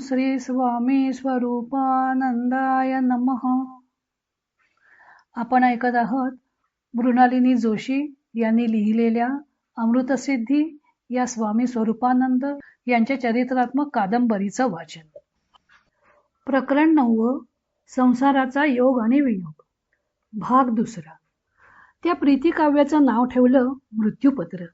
श्री स्वामी स्वरूपानंदाय नम. आपण ऐकत आहोत मृणालिनी जोशी यांनी लिहिलेल्या अमृतसिद्धी या स्वामी स्वरूपानंद यांच्या चरित्रात्मक कादंबरीचं वाचन. प्रकरण नववं संसाराचा योग आणि वियोग. भाग दुसरा. त्या प्रीती काव्याचं नाव ठेवलं मृत्यूपत्र.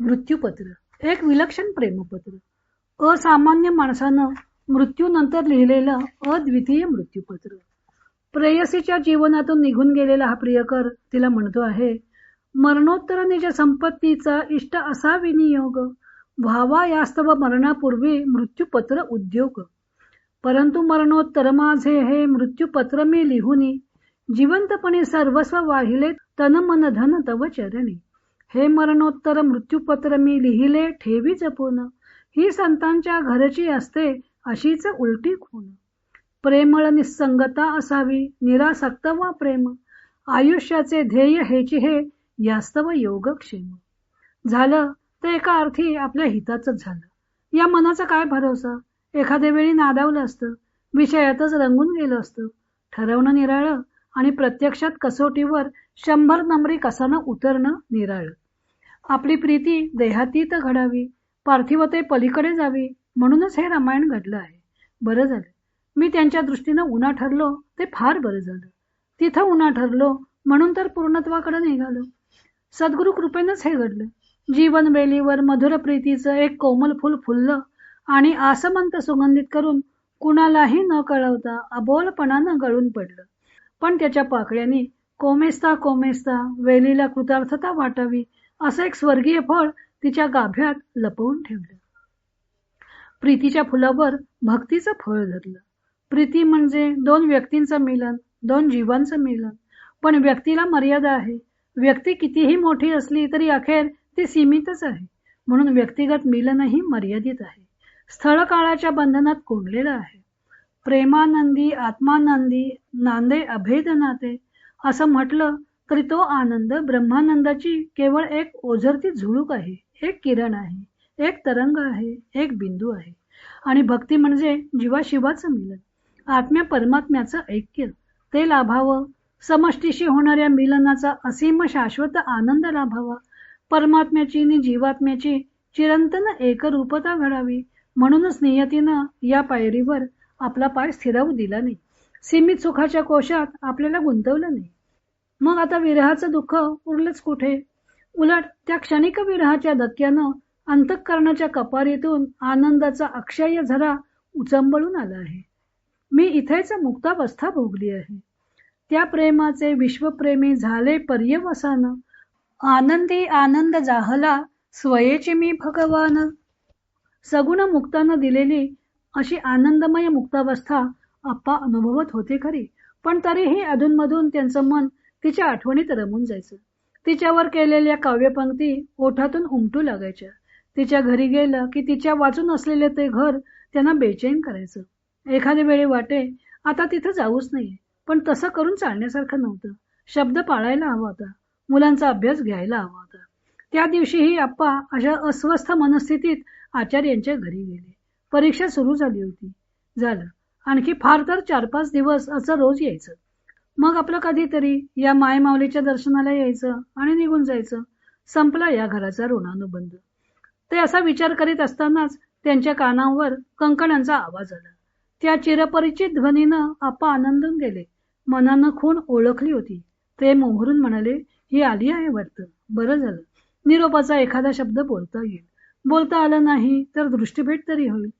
मृत्यूपत्र एक विलक्षण प्रेमपत्र. असामान्य माणसानं मृत्यूनंतर लिहिलेलं अद्वितीय मृत्यूपत्र. प्रेयसीच्या जीवनातून निघून गेलेला हा प्रियकर तिला म्हणतो आहे मरणोत्तर निज संपत्तीचा इष्ट असा विनियोग व्हावा यास्तव मरणापूर्वी मृत्यूपत्र उद्योग. परंतु मरणोत्तर माझे हे मृत्यूपत्र मी लिहुनी जिवंतपणे सर्वस्व वाहिले तन मन धन तव चरणी. हे मरणोत्तर मृत्यूपत्र मी लिहिले ठेवी जपून ही संतांच्या घरची असते अशीच उलटी खून. प्रेमळ निसंगता असावी निरासक्त वा प्रेम. आयुष्याचे ध्येय हेची हे यास्तव योगक्षेम. झालं तर एका अर्थी आपल्या हिताच झालं. या मनाचा काय भरोसा? एखाद्या वेळी नादावलं असतं विषयातच रंगून गेलं असतं. ठरवणं निराळं आणि प्रत्यक्षात कसोटीवर शंभर नंबरी कसानं उतरणं निराळं. आपली प्रीती देहातीत घडावी पार्थिवते पलीकडे जावी म्हणूनच हे रामायण घडलं आहे. बरं झालं. मी त्यांच्या दृष्टीनं उन्हा ठरलो ते फार बरं झालं. तिथं उन्हा ठरलो म्हणून तर पूर्णत्वाकडे निघालो. सद्गुरु कृपेनंच हे घडलं. जीवन वेलीवर मधुर प्रीतीचं एक कोमल फुल फुललं आणि आसमंत सुगंधित करून कुणालाही न कळवता अबोलपणानं गळून पडलं. पण त्याच्या पाकळ्यांनी कोमेस्ता कोमेस्ता वेलीला कृतार्थता वाटावी असं एक स्वर्गीय फळ तिच्या गाभ्यात लपवून ठेवलं. प्रीतीच्या फुलावर भक्तीचं फळ धरलं. प्रीती म्हणजे दोन व्यक्तींचं मिलन दोन जीवांचं मिलन. पण व्यक्तीला मर्यादा आहे. व्यक्ती कितीही मोठी असली तरी अखेर ती सीमितच आहे. म्हणून व्यक्तिगत मिलनही मर्यादित आहे. स्थळ काळाच्या बंधनात कोंडलेलं आहे. प्रेमानंदी आत्मानंदी नांदे अभेद नाते असं म्हटलं तरी तो आनंद ब्रह्मानंदाची केवळ एक ओझरती झुळूक आहे. एक किरण आहे एक तरंग आहे एक बिंदू आहे. आणि भक्ती म्हणजे जीवाशिवाचं मिलन. आत्म्या परमात्म्याचं ऐक्य. ते लाभावं. समष्टीशी होणाऱ्या मिलनाचा असीम शाश्वत आनंद लाभावा. परमात्म्याची आणि जीवात्म्याची चिरंतन एकरूपता घडावी. म्हणूनच नियतीनं या पायरीवर आपला पाय स्थिरावू दिला नाही. सीमित सुखाच्या कोशात आपल्याला गुंतवलं नाही. मग आता विरहाचं दुःख उरलंच कुठे? उलट त्या क्षणिक विरहाच्या धक्क्यानं अंतःकरणाच्या कपारीतून आनंदाचा अक्षय झरा उचंबळून आला आहे. मी इथेच मुक्तावस्था भोगली आहे. त्या प्रेमाचे विश्वप्रेमी झाले पर्यवसान. आनंदी आनंद जाहला स्वयेची मी भगवान. सगुण मुक्तानं दिलेली अशी आनंदमय मुक्तावस्था आप्पा अनुभवत होते खरी. पण तरीही अधूनमधून त्यांचं मन तिच्या आठवणीत रमून जायचं. तिच्यावर केलेल्या काव्यपंक्ती ओठातून उमटू लागायच्या. तिच्या घरी गेलं की तिच्या वाचून असलेले ते घर त्यांना बेचैन करायचं. एखाद्या वेळी वाटे आता तिथं जाऊच नाही पण तसं करून चालण्यासारखं नव्हतं. शब्द पाळायला हवा होता. मुलांचा अभ्यास घ्यायला हवा होता. त्या दिवशीही आप्पा अशा अस्वस्थ मनस्थितीत आचार्यांच्या घरी गेले. परीक्षा सुरू झाली होती. झालं. आणखी फार तर चार पाच दिवस असं रोज यायचं. मग आपलं कधीतरी या मायमाऊलीच्या दर्शनाला यायचं आणि निघून जायचं. संपला या घराचा ऋणानुबंध. ते असा विचार करीत असतानाच त्यांच्या कानावर कंकणांचा आवाज आला. त्या चिरपरिचित ध्वनीनं आपा आनंदून गेले. मनानं खूण ओळखली होती. ते मोहरून म्हणाले ही आली आहे वाटतं. बरं झालं. निरोपाचा एखादा शब्द बोलता येईल. बोलता आलं नाही तर दृष्टीभेट तरी होईल.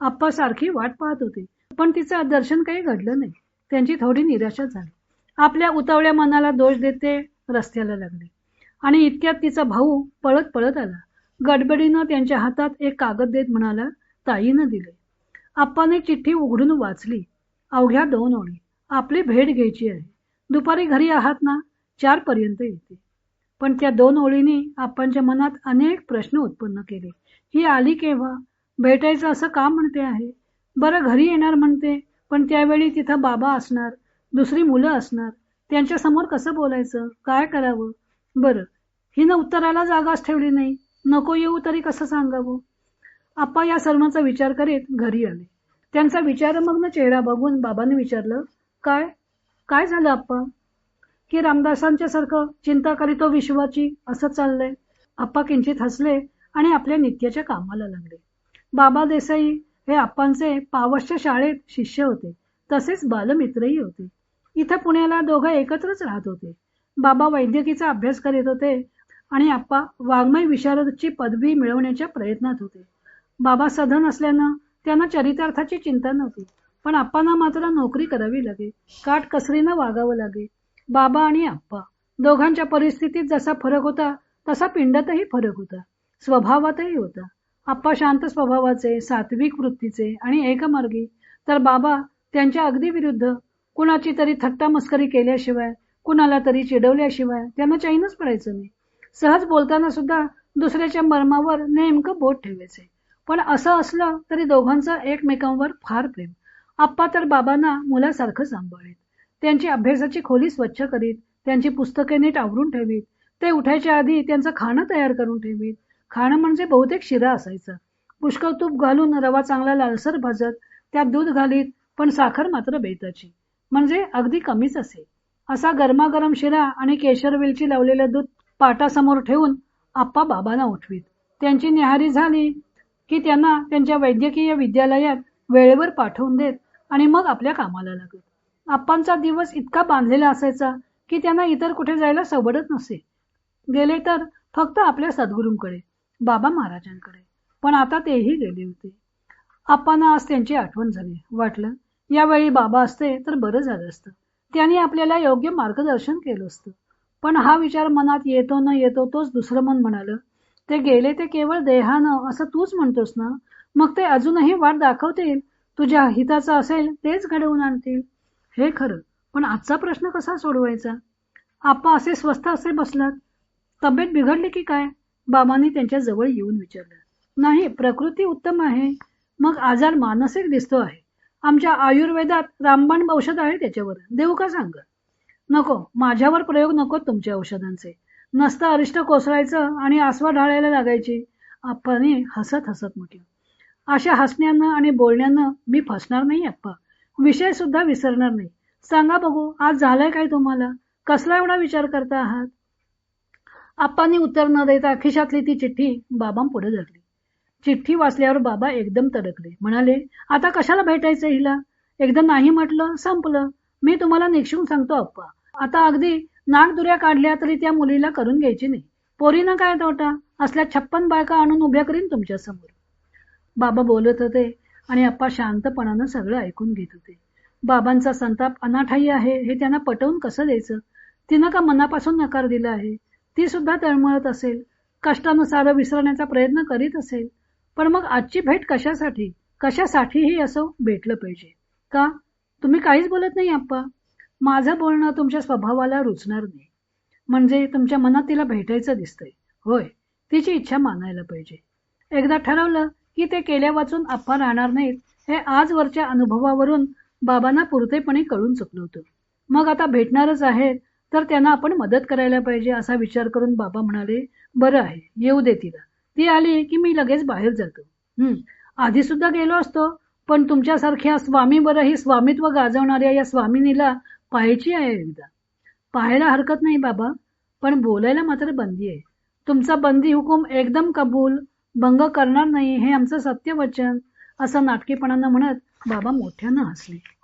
आप्पा सारखी वाट पाहत होते. पण तिचं दर्शन काही घडलं नाही. त्यांची थोडी निराशा झाली. आपल्या उतावळ्या मनाला दोष देते रस्त्याला लागले. आणि इतक्यात तिचा भाऊ पळत पळत आला. गडबडीनं त्यांच्या हातात एक कागद देत म्हणाला ताईनं दिले. आप्पाने चिठ्ठी उघडून वाचली. अवघ्या दोन ओळी. आपली भेट घ्यायची आहे. दुपारी घरी आहात ना? चार पर्यंत येते. पण त्या दोन ओळींनी आप्पांच्या मनात अनेक प्रश्न उत्पन्न केले. ही आली केव्हा? भेटायचं असं का म्हणते आहे? बरं घरी येणार म्हणते. पण त्यावेळी तिथं बाबा असणार दुसरी मुलं असणार त्यांच्यासमोर कसं बोलायचं काय करावं? बरं हिनं उत्तराला जागाच ठेवली नाही. नको येऊ तरी कसं सांगावं? आप्पा या सर्वांचा विचार करीत घरी आले. त्यांचा विचारमग्न चेहरा बघून बाबांनी विचारलं काय? काय झालं आप्पा? की रामदासांच्या सारखं चिंता करीतो हो विश्वाची? असं चाललंय. आप्पा किंचित हसले आणि आपल्या नित्याच्या कामाला लागले. बाबा देसाई हे आप्पांचे पावसच्या शाळेत शिष्य होते. तसेच बालमित्रही होते. इथं पुण्याला दोघं एकत्रच राहत होते. बाबा वैद्यकीचा अभ्यास करीत होते आणि आप्पा वाङ्मय विशारदची पदवी मिळवण्याच्या प्रयत्नात होते. बाबा सधन असल्यानं त्यांना चरितार्थाची चिंता नव्हती. पण आप्पांना मात्र नोकरी करावी लागे. काट कसरीनं वागावं लागे. बाबा आणि आप्पा. दोघांच्या परिस्थितीत जसा फरक होता तसा पिंडातही फरक होता. स्वभावातही होता. आप्पा शांत स्वभावाचे सात्विक वृत्तीचे आणि एकमार्गी तर बाबा त्यांच्या अगदी विरुद्ध कुणाची तरी थट्टा मस्करी केल्याशिवाय कुणाला तरी चिडवल्याशिवाय त्यांना चैनच पडायचं नाही. सहज बोलताना सुद्धा दुसऱ्याच्या मर्मावर नेमकं बोट ठेवायचे. पण असं असलं तरी दोघांचं एकमेकांवर फार प्रेम. आप्पा तर बाबांना मुलासारखं सांभाळीत. त्यांची अभ्यासाची खोली स्वच्छ करीत त्यांची पुस्तके नीट आवरून ठेवीत ते उठायच्या आधी त्यांचं खाणं तयार करून ठेवीत खाणं म्हणजे बहुतेक शिरा असायचा. पुष्कळ तूप घालून रवा चांगला लालसर भाजत त्यात दूध घालीत पण साखर मात्र बेताची. म्हणजे अगदी कमीच असे. असा गरमागरम शिरा आणि केशर वेलची लावलेलं दूध पाटासमोर ठेवून आप्पा बाबांना उठवीत. त्यांची निहारी झाली की त्यांना त्यांच्या वैद्यकीय विद्यालयात वेळेवर पाठवून देत आणि मग आपल्या कामाला लागत. आप्पांचा दिवस इतका बांधलेला असायचा की त्यांना इतर कुठे जायला सवडत नसे. गेले तर फक्त आपल्या सद्गुरूंकडे. बाबा महाराजांकडे. पण आता तेही गेले होते. आप्पांना आज त्यांची आठवण झाली. वाटलं यावेळी बाबा असते तर बरं झालं असतं. त्यांनी आपल्याला योग्य मार्गदर्शन केलं असतं. पण हा विचार मनात येतो न येतो तोच दुसरं मन म्हणालं ते गेले ते केवळ देहानं असं तूच म्हणतोस ना? मग ते अजूनही वाट दाखवतील? तुझ्या हिताचं असेल तेच घडवून आणतील? हे खरं पण आजचा प्रश्न कसा सोडवायचा? आपा असे स्वस्थ असे बसलात? तब्येत बिघडली की काय? बाबांनी त्यांच्या जवळ येऊन विचारलं नाही प्रकृती उत्तम आहे. मग आजार मानसिक दिसतो आहे. आमच्या आयुर्वेदात रामबाण औषध आहे त्याच्यावर. देऊ का सांग? नको माझ्यावर प्रयोग नको तुमच्या औषधांचे. नसतं अरिष्ट कोसळायचं आणि आसवा ढाळायला लागायची. आप्पाने हसत हसत म्हटलं अशा हसण्यानं आणि बोलण्यानं मी फसणार नाही आप्पा. विषय सुद्धा विसरणार नाही. सांगा बघू आज झालंय काय तुम्हाला? कसला एवढा विचार करता आहात? आप्पांनी उत्तर न देता खिशातली ती चिठ्ठी बाबा पुढे धरली. चिठ्ठी वाचल्यावर बाबा एकदम तडकले. म्हणाले आता कशाला भेटायचं हिला? एकदा नाही म्हटलं संपलं. मी तुम्हाला निक्षून सांगतो अप्पा आता अगदी नागदुऱ्या काढल्या तरी त्या मुलीला करून घ्यायची नाही. पोरीनं काय तोटा? असल्या छप्पन बायका आणून उभ्या करीन तुमच्यासमोर. बाबा बोलत होते आणि अप्पा शांतपणानं सगळं ऐकून घेत होते. बाबांचा संताप अनाठाई आहे हे त्यांना पटवून कसं द्यायचं? तिनं का मनापासून नकार दिला आहे? ती सुद्धा तळमळत असेल. कष्टानं सारं विसरण्याचा प्रयत्न करीत असेल. पण मग आजची भेट कशासाठी? कशासाठीही असं भेटलं पाहिजे. का? तुम्ही काहीच बोलत नाही आप्पा. माझं बोलणं तुमच्या स्वभावाला रुचणार नाही. म्हणजे तुमच्या मनात तिला भेटायचं दिसतंय. होय तिची इच्छा मानायला पाहिजे. एकदा ठरवलं की ते केल्या वाचून आप्पा राहणार नाहीत हे आजवरच्या अनुभवावरून बाबांना पुरतेपणे कळून चुकलं होतं. मग आता भेटणारच आहेत तर त्यांना आपण मदत करायला पाहिजे असा विचार करून बाबा म्हणाले बरं आहे येऊ दे तिला. ती आली की मी लगेच बाहेर जातो. हम्म. आधी सुद्धा गेलो असतो पण तुमच्यासारख्या स्वामी बरंही स्वामित्व गाजवणाऱ्या या स्वामिनीला पाहायची आहे एकदा. पाहायला हरकत नाही बाबा पण बोलायला मात्र बंदी आहे. तुमचा बंदी हुकूम एकदम कबूल भंग करणार नाही हे आमचं सत्य वचन असं नाटकीपणानं म्हणत बाबा मोठ्यानं हसले.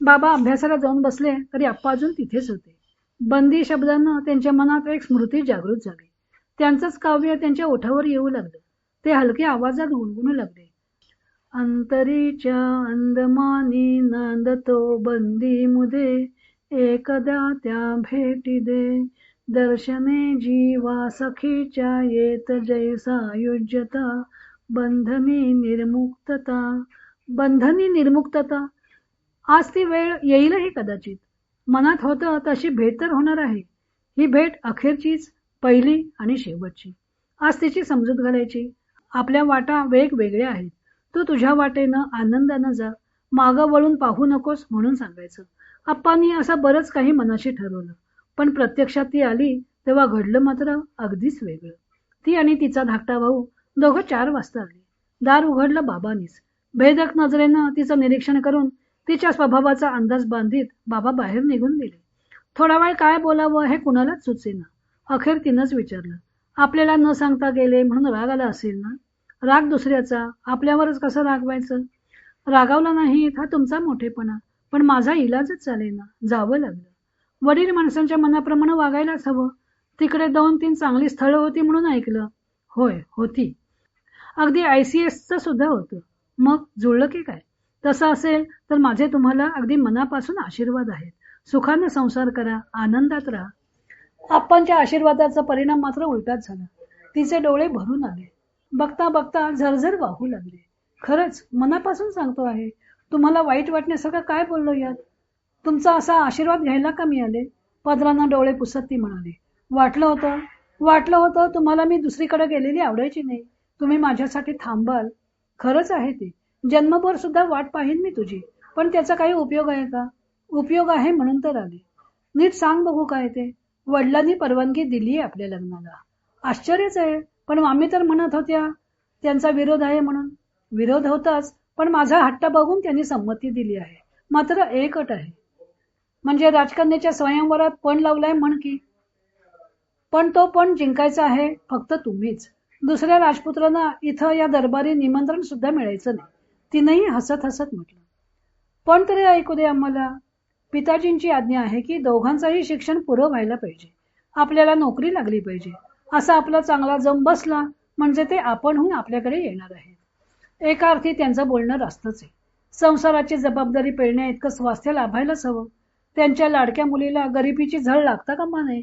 बाबा अभ्यासाला जाऊन बसले तरी आप्पा अजून तिथेच होते. बंदी शब्दानं त्यांच्या मनात एक स्मृती जागृत झाली. त्यांचंच काव्य त्यांच्या ओठावर येऊ लागलं. ते हलक्या आवाजात गुणगुणू लागले. अंतरीच्या अंदमानी नांदतो बंदी मुदे एकदा त्या भेटी दे. दर्शने जीवा सखीच्या येत जैसा युज्यता बंधनी निर्मुक्तता. बंधनी निर्मुक्तता? आज ती वेळ येईलही कदाचित. मनात होतं तशी भेट तर होणार आहे. ही भेट अखेरचीच पहिली आणि शेवटची. आज तिची समजूत घालायची. आपल्या वाटा वेगवेगळ्या आहेत. तू तुझ्या वाटेनं आनंदानं जा. मागं वळून पाहू नकोस म्हणून सांगायचं. आप्पांनी असं बरंच काही मनाशी ठरवलं. पण प्रत्यक्षात ती आली तेव्हा घडलं मात्र अगदीच वेगळं. ती आणि तिचा धाकटा भाऊ दोघं चार वाजता आले. दार उघडलं बाबांनीच. भेदक नजरेनं तिचं निरीक्षण करून तिच्या स्वभावाचा अंदाज बांधित बाबा बाहेर निघून गेले. थोडा वेळ काय बोलावं हे कुणालाच सुचेना. अखेर तिनंच विचारलं आपल्याला न सांगता गेले म्हणून राग आला असेल ना? राग दुसऱ्याचा? आपल्यावरच कसं रागवायचं? रागावला नाही हा तुमचा मोठेपणा पण माझा इलाजच चालेना जावं लागलं. वडील माणसांच्या मनाप्रमाणे वागायलाच हवं. तिकडे दोन तीन चांगली स्थळं होती म्हणून ऐकलं. होय होती. अगदी आय सी एसचं सुद्धा होतं. मग जुळलं की काय? तसं असेल तर माझे तुम्हाला अगदी मनापासून आशीर्वाद आहेत. सुखानं संसार करा आनंदात राहा. आपणच्या आशीर्वादाचा परिणाम मात्र उलटाच झाला. तिचे डोळे भरून आले. बघता बघता झरझर वाहू लागले. खरंच मनापासून सांगतो आहे तुम्हाला वाईट वाटण्यासारखं काय बोललो यात? तुमचा असा आशीर्वाद घ्यायला का मी आले पदरांना डोळे पुसत ती म्हणाली. वाटलं होतं वाटलं होतं तुम्हाला मी दुसरीकडे गेलेली आवडायची नाही. तुम्ही माझ्यासाठी थांबाल. खरंच आहे ते. जन्मभर सुद्धा वाट पाहिन मी तुझी. पण त्याचा काही उपयोग आहे का? उपयोग आहे म्हणून तर आले. नीट सांग बघू काय ते. वडिलांनी परवानगी दिली आपल्या लग्नाला. आश्चर्यच आहे. पण आम्ही तर म्हणत होत्या त्यांचा विरोध आहे म्हणून. विरोध होताच पण माझा हट्ट बघून त्यांनी संमती दिली आहे. मात्र एकट आहे. म्हणजे राजकन्याच्या स्वयंवरात पण लावलाय म्हण की. पण तो पण जिंकायचा आहे फक्त तुम्हीच. दुसऱ्या राजपुत्रांना इथं या दरबारी निमंत्रण सुद्धा मिळायचं नाही. तिनंही हसत हसत म्हटलं. पण तरी ऐकू दे आम्हाला. पिताजींची आज्ञा आहे की दोघांचंही शिक्षण पुरं व्हायला पाहिजे. आपल्याला नोकरी लागली पाहिजे. असा आपला चांगला जम बसला म्हणजे ते आपणहून आपल्याकडे येणार आहे एका अर्थी त्यांचं बोलणं रास्तच आहे. संसाराची जबाबदारी पेळण्या इतकं स्वास्थ्य लाभायलाच हवं. त्यांच्या लाडक्या मुलीला गरिबीची झळ लागता कामा नये.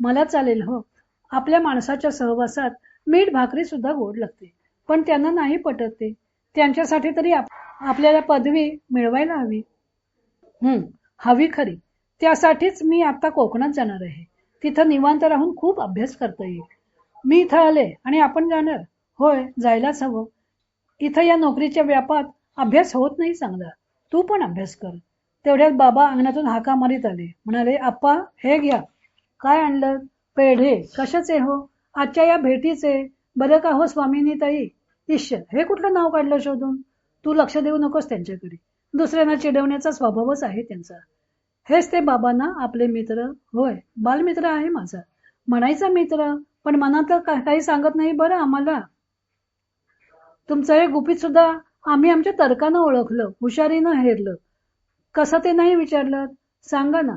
मला चालेल हो. आपल्या माणसाच्या सहवासात मीठ भाकरी सुद्धा गोड लागते. पण त्यांना नाही पटत ते. त्यांच्यासाठी तरी आपल्याला पदवी मिळवायला हवी. हम्म. हवी खरी. त्यासाठीच मी आता कोकणात जाणार आहे. तिथं निवांत राहून खूप अभ्यास करता येईल. मी इथं आले आणि आपण जाणार. होय जायलाच हवं. इथं या नोकरीच्या व्यापात अभ्यास होत नाही चांगला. तू पण अभ्यास कर. तेवढ्यात बाबा अंगणातून हाका मारीत आले. म्हणाले आप्पा हे घ्या. काय आणलं? पेढे. कशाचे हो? आजच्या या भेटीचे. बरं का हो स्वामीनी ताई ईश्वर हे कुठलं नाव काढलं शोधून? तू लक्ष देऊ नकोस त्यांच्याकडे. दुसऱ्यांना चिडवण्याचा स्वभावच आहे त्यांचा. हेच ते बाबांना आपले मित्र. होय बालमित्र आहे माझा. म्हणायचा मित्र पण मनात काही सांगत नाही बरं आम्हाला? तुमचं हे गुपित सुद्धा आम्ही आमच्या तर्कानं ओळखलं हुशारीनं हेरलं. कसं ते नाही विचारलं? सांगा ना.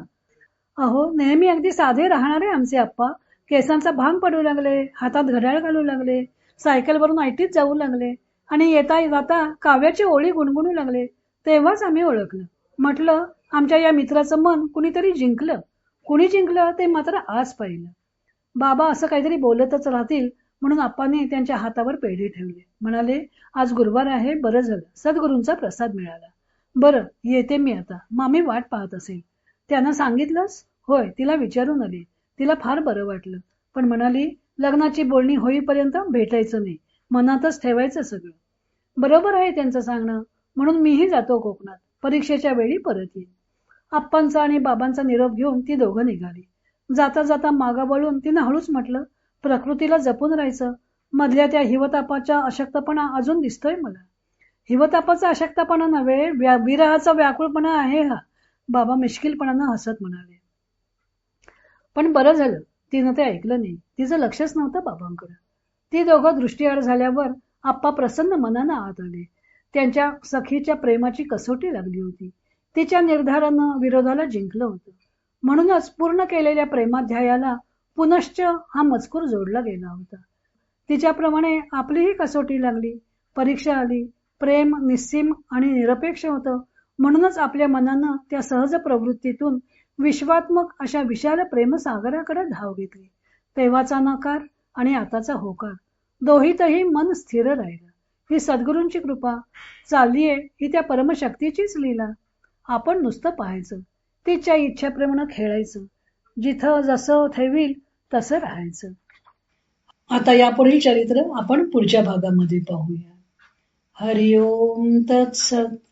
अहो नेहमी अगदी साधे राहणारे आमचे आप्पा. केसांचा भांग पडू लागले हातात घड्याळ घालू लागले. सायकलवरून आयटीत जाऊ लागले. आणि येता जाता काव्याची ओळी गुणगुणू लागले. तेव्हाच आम्ही ओळखलं. म्हटलं आमच्या या मित्राचं मन कुणीतरी जिंकलं. कुणी जिंकलं ते मात्र आज पाहिलं. बाबा असं काहीतरी बोलतच राहतील म्हणून आप्पाने त्यांच्या हातावर पेढी ठेवली. म्हणाले आज गुरुवार आहे बरं झालं. सद्गुरूंचा प्रसाद मिळाला. बरं येते मी आता. मामी वाट पाहत असेल. त्यानं सांगितलंस? होय तिला विचारून आली. तिला फार बरं वाटलं. पण म्हणाली लग्नाची बोलणी होईपर्यंत भेटायचं नाही. मनातच ठेवायचं सगळं. बरोबर आहे त्यांचं सांगणं. म्हणून मीही जातो कोकणात. परीक्षेच्या वेळी परत येईन. आप्पांचा आणि बाबांचा निरोप घेऊन ती दोघं निघाली. जाता जाता मागा वळून तिनं हळूच म्हटलं प्रकृतीला जपून राहायचं. मधल्या त्या हिवतापाच्या अशक्तपणा अजून दिसतोय मला. हिवतापाचा अशक्तपणा नव्हे व्या विरहाचा व्याकुळपणा आहे हा. बाबा मिश्किलपणानं हसत म्हणाले. पण बरं झालं. तिनं ते ऐकलं नाही. तिचं लक्षच नव्हतं बाबांकडं. ती दोघं दृष्टीआड झाल्यावर आप्पा प्रसन्न मनानं आत आले. त्यांच्या सखीच्या प्रेमाची कसोटी लागली होती. तिच्या निर्धारानं विरोधाला जिंकलं होतं. म्हणूनच पूर्ण केलेल्या प्रेमाध्यायाला पुनश्च हा मजकूर जोडला गेला होता. तिच्याप्रमाणे आपलीही कसोटी लागली. परीक्षा आली. प्रेम निस्सीम आणि निरपेक्ष होतं. म्हणूनच आपल्या मनानं त्या सहज प्रवृत्तीतून विश्वात्मक अशा विशाल प्रेमसागराकडे धाव घेतली. तेव्हाचा नकार आणि आताचा होकार. दोहीतही मन स्थिर राहिलं. ही सद्गुरूंची कृपा. चाललीये ही त्या परमशक्तीचीच लीला. आपण नुसतं पाहायचं. तिच्या इच्छेप्रमाणे खेळायचं. जिथं जसं ठेवील तसं राहायचं. आता यापुढील चरित्र आपण पुढच्या भागामध्ये पाहूया. हरिओम तत्सत